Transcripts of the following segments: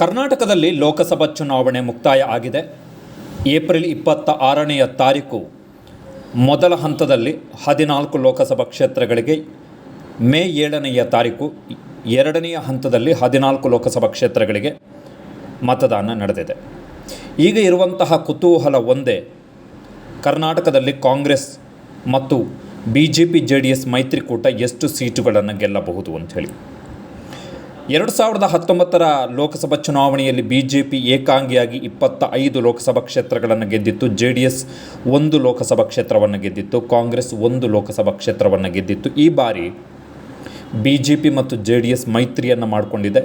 ಕರ್ನಾಟಕದಲ್ಲಿ ಲೋಕಸಭಾ ಚುನಾವಣೆ ಮುಕ್ತಾಯ ಆಗಿದೆ. ಏಪ್ರಿಲ್ ಇಪ್ಪತ್ತ ಆರನೆಯ ತಾರೀಕು, ಮೊದಲ ಹಂತದಲ್ಲಿ ಹದಿನಾಲ್ಕು ಲೋಕಸಭಾ ಕ್ಷೇತ್ರಗಳಿಗೆ ಮೇ ಏಳನೆಯ ತಾರೀಕು, ಎರಡನೆಯ ಹಂತದಲ್ಲಿ ಹದಿನಾಲ್ಕು ಲೋಕಸಭಾ ಕ್ಷೇತ್ರಗಳಿಗೆ ಮತದಾನ ನಡೆದಿದೆ. ಈಗ ಇರುವಂತಹ ಕುತೂಹಲ ಒಂದೇ, ಕರ್ನಾಟಕದಲ್ಲಿ ಕಾಂಗ್ರೆಸ್ ಮತ್ತು B J P J D S ಮೈತ್ರಿಕೂಟ ಎಷ್ಟು ಸೀಟುಗಳನ್ನು ಗೆಲ್ಲಬಹುದು ಅಂಥೇಳಿ ಎರಡು ಸಾವಿರದ ಹತ್ತೊಂಬತ್ತರ ಲೋಕಸಭಾ ಚುನಾವಣೆಯಲ್ಲಿ ಬಿ ಜೆ ಪಿ ಏಕಾಂಗಿಯಾಗಿ ಇಪ್ಪತ್ತ ಐದು ಲೋಕಸಭಾ ಕ್ಷೇತ್ರಗಳನ್ನು ಗೆದ್ದಿತ್ತು. ಜೆ ಡಿ ಎಸ್ ಒಂದು ಲೋಕಸಭಾ ಕ್ಷೇತ್ರವನ್ನು ಗೆದ್ದಿತ್ತು. ಕಾಂಗ್ರೆಸ್ ಒಂದು ಲೋಕಸಭಾ ಕ್ಷೇತ್ರವನ್ನು ಗೆದ್ದಿತ್ತು. ಈ ಬಾರಿ ಬಿ ಜೆ ಪಿ ಮತ್ತು ಜೆ ಡಿ ಎಸ್ ಮೈತ್ರಿಯನ್ನು ಮಾಡಿಕೊಂಡಿದೆ.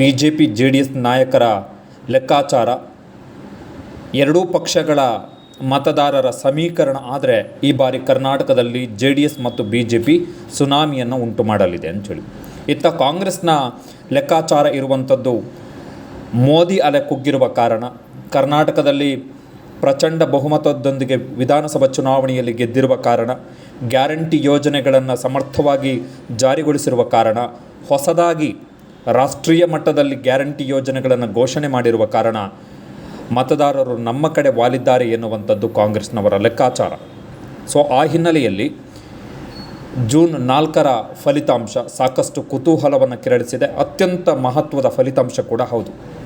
B J P J D S ನಾಯಕರ ಲೆಕ್ಕಾಚಾರ ಎರಡೂ ಪಕ್ಷಗಳ ಮತದಾರರ ಸಮೀಕರಣ ಆದರೆ ಈ ಬಾರಿ ಕರ್ನಾಟಕದಲ್ಲಿ ಜೆ ಡಿ ಎಸ್ ಮತ್ತು ಬಿ ಜೆ ಪಿ ಸುನಾಮಿಯನ್ನು ಉಂಟು ಮಾಡಲಿದೆ ಅಂಥೇಳಿ ಇತ್ತ ಕಾಂಗ್ರೆಸ್ನ ಲೆಕ್ಕಾಚಾರ ಇರುವಂಥದ್ದು ಮೋದಿ ಅಲೆ ಕುಗ್ಗಿರುವ ಕಾರಣ. ಕರ್ನಾಟಕದಲ್ಲಿ ಪ್ರಚಂಡ ಬಹುಮತದೊಂದಿಗೆ ವಿಧಾನಸಭಾ ಚುನಾವಣೆಯಲ್ಲಿ ಗೆದ್ದಿರುವ ಕಾರಣ. ಗ್ಯಾರಂಟಿ ಯೋಜನೆಗಳನ್ನು ಸಮರ್ಥವಾಗಿ ಜಾರಿಗೊಳಿಸಿರುವ ಕಾರಣ. ಹೊಸದಾಗಿ ರಾಷ್ಟ್ರೀಯ ಮಟ್ಟದಲ್ಲಿ ಗ್ಯಾರಂಟಿ ಯೋಜನೆಗಳನ್ನು ಘೋಷಣೆ ಮಾಡಿರುವ ಕಾರಣ. ಮತದಾರರು ನಮ್ಮ ಕಡೆ ವಾಲಿದ್ದಾರೆ ಎನ್ನುವಂಥದ್ದು ಕಾಂಗ್ರೆಸ್ನವರ ಲೆಕ್ಕಾಚಾರ. ಸೊ, ಆ ಹಿನ್ನೆಲೆಯಲ್ಲಿ ಜೂನ್ ನಾಲ್ಕರ ಫಲಿತಾಂಶ ಸಾಕಷ್ಟು ಕುತೂಹಲವನ್ನು ಕೆರಳಿಸಿದೆ. ಅತ್ಯಂತ ಮಹತ್ವದ ಫಲಿತಾಂಶ ಕೂಡ ಹೌದು.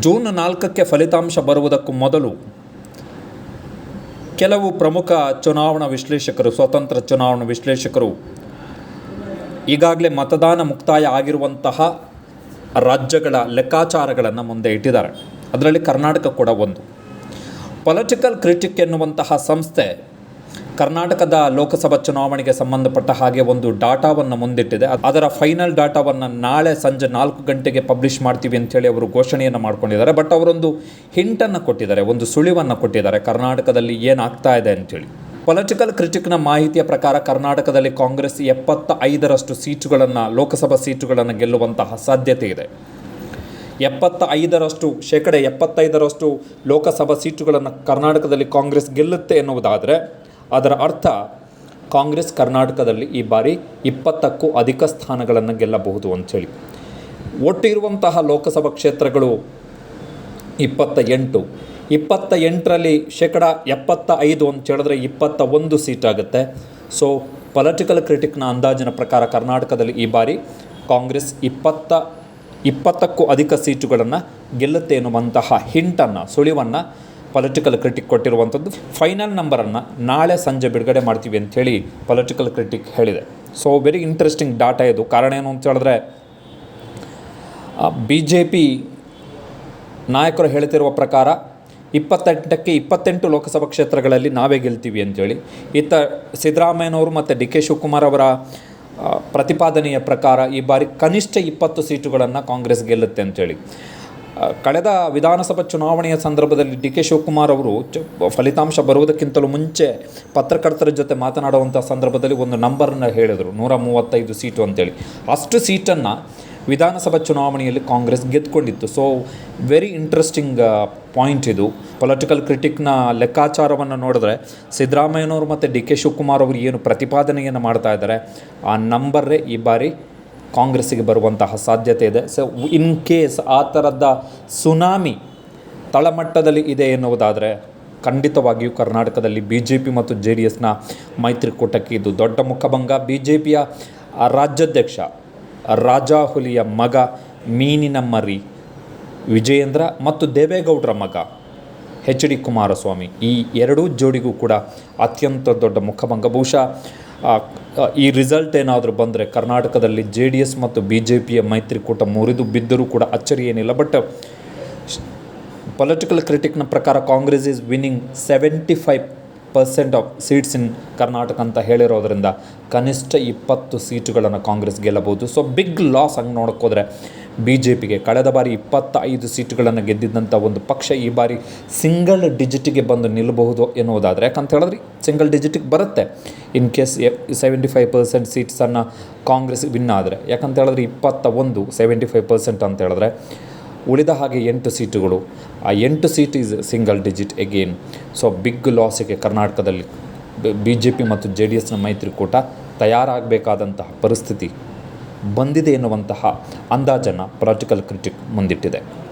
ಜೂನ್ ನಾಲ್ಕಕ್ಕೆ ಫಲಿತಾಂಶ ಬರುವುದಕ್ಕೂ ಮೊದಲು ಕೆಲವು ಪ್ರಮುಖ ಚುನಾವಣಾ ವಿಶ್ಲೇಷಕರು, ಸ್ವತಂತ್ರ ಚುನಾವಣಾ ವಿಶ್ಲೇಷಕರು ಈಗಾಗಲೇ ಮತದಾನ ಮುಕ್ತಾಯ ಆಗಿರುವಂತಹ ರಾಜ್ಯಗಳ ಲೆಕ್ಕಾಚಾರಗಳನ್ನು ಮುಂದೆ ಇಟ್ಟಿದ್ದಾರೆ. ಅದರಲ್ಲಿ ಕರ್ನಾಟಕ ಕೂಡ ಒಂದು. ಪೊಲಿಟಿಕಲ್ ಕ್ರಿಟಿಕ್ ಎನ್ನುವಂತಹ ಸಂಸ್ಥೆ ಕರ್ನಾಟಕದ ಲೋಕಸಭಾ ಚುನಾವಣೆಗೆ ಸಂಬಂಧಪಟ್ಟ ಹಾಗೆ ಒಂದು ಡಾಟಾವನ್ನು ಮುಂದಿಟ್ಟಿದೆ. ಅದರ ಫೈನಲ್ ಡಾಟಾವನ್ನು ನಾಳೆ ಸಂಜೆ ನಾಲ್ಕು ಗಂಟೆಗೆ ಪಬ್ಲಿಷ್ ಮಾಡ್ತೀವಿ ಅಂತೇಳಿ ಅವರು ಘೋಷಣೆಯನ್ನು ಮಾಡ್ಕೊಂಡಿದ್ದಾರೆ. ಬಟ್ ಅವರೊಂದು ಹಿಂಟನ್ನು ಕೊಟ್ಟಿದ್ದಾರೆ, ಒಂದು ಸುಳಿವನ್ನು ಕೊಟ್ಟಿದ್ದಾರೆ. ಕರ್ನಾಟಕದಲ್ಲಿ ಏನಾಗ್ತಾ ಇದೆ ಅಂತೇಳಿ ಪೊಲಿಟಿಕಲ್ ಕ್ರಿಟಿಕ್ನ ಮಾಹಿತಿಯ ಪ್ರಕಾರ ಕರ್ನಾಟಕದಲ್ಲಿ ಕಾಂಗ್ರೆಸ್ ಎಪ್ಪತ್ತ ಐದರಷ್ಟು ಸೀಟುಗಳನ್ನು, ಲೋಕಸಭಾ ಸೀಟುಗಳನ್ನು ಗೆಲ್ಲುವಂತಹ ಸಾಧ್ಯತೆ ಇದೆ. ಎಪ್ಪತ್ತ ಐದರಷ್ಟು ಶೇಕಡ ಎಪ್ಪತ್ತೈದರಷ್ಟು ಲೋಕಸಭಾ ಸೀಟುಗಳನ್ನು ಕರ್ನಾಟಕದಲ್ಲಿ ಕಾಂಗ್ರೆಸ್ ಗೆಲ್ಲುತ್ತೆ ಎನ್ನುವುದಾದರೆ, ಅದರ ಅರ್ಥ ಕಾಂಗ್ರೆಸ್ ಕರ್ನಾಟಕದಲ್ಲಿ ಈ ಬಾರಿ ಇಪ್ಪತ್ತಕ್ಕೂ ಅಧಿಕ ಸ್ಥಾನಗಳನ್ನು ಗೆಲ್ಲಬಹುದು ಅಂಥೇಳಿ. ಒಟ್ಟು ಇರುವಂತಹ ಲೋಕಸಭಾ ಕ್ಷೇತ್ರಗಳು ಇಪ್ಪತ್ತ ಎಂಟು ಇಪ್ಪತ್ತ ಎಂಟರಲ್ಲಿ ಶೇಕಡ ಎಪ್ಪತ್ತ ಐದು ಅಂತ ಹೇಳಿದ್ರೆ ಇಪ್ಪತ್ತ ಒಂದು ಸೀಟ್ ಆಗುತ್ತೆ ಸೊ ಪೊಲಿಟಿಕಲ್ ಕ್ರಿಟಿಕ್ನ ಅಂದಾಜಿನ ಪ್ರಕಾರ ಕರ್ನಾಟಕದಲ್ಲಿ ಈ ಬಾರಿ ಕಾಂಗ್ರೆಸ್ ಇಪ್ಪತ್ತ, ಇಪ್ಪತ್ತಕ್ಕೂ ಅಧಿಕ ಸೀಟುಗಳನ್ನು ಗೆಲ್ಲುತ್ತೆ ಎನ್ನುವಂತಹ ಹಿಂಟನ್ನು ಸುಳಿವನ್ನು ಪೊಲಿಟಿಕಲ್ ಕ್ರಿಟಿಕ್ ಕೊಟ್ಟಿರುವಂಥದ್ದು. ಫೈನಲ್ ನಂಬರನ್ನು ನಾಳೆ ಸಂಜೆ ಬಿಡುಗಡೆ ಮಾಡ್ತೀವಿ ಅಂಥೇಳಿ ಪೊಲಿಟಿಕಲ್ ಕ್ರಿಟಿಕ್ ಹೇಳಿದೆ. ಸೊ ವೆರಿ ಇಂಟ್ರೆಸ್ಟಿಂಗ್ ಡಾಟಾ ಇದು. ಕಾರಣ ಏನು ಅಂತ ಹೇಳಿದ್ರೆ ಬಿ ಜೆ ಪಿ ನಾಯಕರು ಹೇಳ್ತಿರುವ ಪ್ರಕಾರ ಇಪ್ಪತ್ತೆಂಟಕ್ಕೆ ಇಪ್ಪತ್ತೆಂಟು ಲೋಕಸಭಾ ಕ್ಷೇತ್ರಗಳಲ್ಲಿ ನಾವೇ ಗೆಲ್ತೀವಿ ಅಂತೇಳಿ. ಇತ್ತ ಸಿದ್ದರಾಮಯ್ಯನವರು ಮತ್ತು ಡಿ ಕೆ ಶಿವಕುಮಾರ್ ಅವರ ಪ್ರತಿಪಾದನೆಯ ಪ್ರಕಾರ ಈ ಬಾರಿ ಕನಿಷ್ಠ ಇಪ್ಪತ್ತು ಸೀಟುಗಳನ್ನು ಕಾಂಗ್ರೆಸ್ ಗೆಲ್ಲುತ್ತೆ ಅಂತೇಳಿ. ಆ, ಕಳೆದ ವಿಧಾನಸಭಾ ಚುನಾವಣೆಯ ಸಂದರ್ಭದಲ್ಲಿ ಡಿ ಕೆ ಶಿವಕುಮಾರ್ ಅವರು ಫಲಿತಾಂಶ ಬರುವುದಕ್ಕಿಂತಲೂ ಮುಂಚೆ ಪತ್ರಕರ್ತರ ಜೊತೆ ಮಾತನಾಡುವಂಥ ಸಂದರ್ಭದಲ್ಲಿ ಒಂದು ನಂಬರನ್ನು ಹೇಳಿದರು, ನೂರ ಮೂವತ್ತೈದು ಸೀಟು ಅಂತೇಳಿ. ಅಷ್ಟು ಸೀಟನ್ನು ವಿಧಾನಸಭಾ ಚುನಾವಣೆಯಲ್ಲಿ ಕಾಂಗ್ರೆಸ್ ಗೆದ್ದುಕೊಂಡಿತ್ತು ಸೊ ವೆರಿ ಇಂಟ್ರೆಸ್ಟಿಂಗ್ ಪಾಯಿಂಟ್ ಇದು. ಪೊಲಿಟಿಕಲ್ ಕ್ರಿಟಿಕ್ನ ಲೆಕ್ಕಾಚಾರವನ್ನು ನೋಡಿದ್ರೆ ಸಿದ್ದರಾಮಯ್ಯನವರು ಮತ್ತು ಡಿ ಕೆ ಶಿವಕುಮಾರ್ ಅವರು ಏನು ಪ್ರತಿಪಾದನೆಯನ್ನು ಮಾಡ್ತಾ ಇದ್ದಾರೆ, ಆ ನಂಬರೇ ಈ ಬಾರಿ ಕಾಂಗ್ರೆಸ್ಸಿಗೆ ಬರುವಂತಹ ಸಾಧ್ಯತೆ ಇದೆ. ಸೊ ಇನ್ ಕೇಸ್ ಆ ಥರದ ಸುನಾಮಿ ತಳಮಟ್ಟದಲ್ಲಿ ಇದೆ ಎನ್ನುವುದಾದರೆ, ಖಂಡಿತವಾಗಿಯೂ ಕರ್ನಾಟಕದಲ್ಲಿ ಬಿ ಜೆ ಪಿ ಮತ್ತು ಜೆ ಡಿ ಎಸ್ನ ಮೈತ್ರಿಕೂಟಕ್ಕೆ ಇದು ದೊಡ್ಡ ಮುಖಭಂಗ. ಬಿ ಜೆ ಪಿಯ ರಾಜ್ಯಾಧ್ಯಕ್ಷ ರಾಜಾಹುಲಿಯ ಮಗ ಮೀನಿನ ಮರಿ ವಿಜಯೇಂದ್ರ ಮತ್ತು ದೇವೇಗೌಡರ ಮಗ ಎಚ್ ಡಿ ಕುಮಾರಸ್ವಾಮಿ ಈ ಎರಡೂ ಜೋಡಿಗೂ ಕೂಡ ಅತ್ಯಂತ ದೊಡ್ಡ ಮುಖಭಂಗ. ಬಹುಶಃ ಈ ರಿಸಲ್ಟ್ ಏನಾದರೂ ಬಂದರೆ ಕರ್ನಾಟಕದಲ್ಲಿ ಜೆ ಡಿ ಎಸ್ ಮತ್ತು ಬಿ ಜೆ ಪಿಯ ಮೈತ್ರಿಕೂಟ ಮುರಿದು ಬಿದ್ದರೂ ಕೂಡ ಅಚ್ಚರಿ ಏನಿಲ್ಲ. ಬಟ್ ಪೊಲಿಟಿಕಲ್ ಕ್ರಿಟಿಕ್ನ ಪ್ರಕಾರ Congress is winning seventy five percent of seats in Karnataka ಅಂತ ಹೇಳಿರೋದ್ರಿಂದ ಕನಿಷ್ಠ ಇಪ್ಪತ್ತು ಸೀಟುಗಳನ್ನು ಕಾಂಗ್ರೆಸ್ ಗೆಲ್ಲಬಹುದು. ಸೊ ಬಿಗ್ ಲಾಸ್ ಹಂಗೆ ನೋಡೋಕ್ಕೋದ್ರೆ ಬಿ ಜೆ ಪಿಗೆ ಕಳೆದ ಬಾರಿ ಇಪ್ಪತ್ತ ಐದು ಸೀಟುಗಳನ್ನು ಗೆದ್ದಿದ್ದಂಥ ಒಂದು ಪಕ್ಷ ಈ ಬಾರಿ ಸಿಂಗಲ್ ಡಿಜಿಟಿಗೆ ಬಂದು ನಿಲ್ಲಬಹುದು ಎನ್ನುವುದಾದರೆ, ಯಾಕಂತ ಹೇಳಿದ್ರೆ, ಸಿಂಗಲ್ ಡಿಜಿಟಿಗೆ ಬರುತ್ತೆ. In case seventy five percent ಸೀಟ್ಸನ್ನು Congress win ಆದರೆ, ಯಾಕಂತ ಹೇಳಿದ್ರೆ ಇಪ್ಪತ್ತ ಒಂದು ಸೆವೆಂಟಿ ಫೈವ್ ಪರ್ಸೆಂಟ್ ಅಂತ ಹೇಳಿದ್ರೆ, ಉಳಿದ ಹಾಗೆ ಎಂಟು ಸೀಟುಗಳು, ಆ ಎಂಟು seat is single digit again so, big ಲಾಸಿಗೆ ಕರ್ನಾಟಕದಲ್ಲಿ ಬಿ ಜೆ ಪಿ ಮತ್ತು ಜೆ ಡಿ ಎಸ್ನ ಮೈತ್ರಿಕೂಟ ತಯಾರಾಗಬೇಕಾದಂತಹ ಪರಿಸ್ಥಿತಿ ಬಂದಿದೆ ಎನ್ನುವಂತಹ ಅಂದಾಜನ್ನು ಪ್ರಾಕ್ಟಿಕಲ್ ಕ್ರಿಟಿಕ್ ಮುಂದಿಟ್ಟಿದೆ.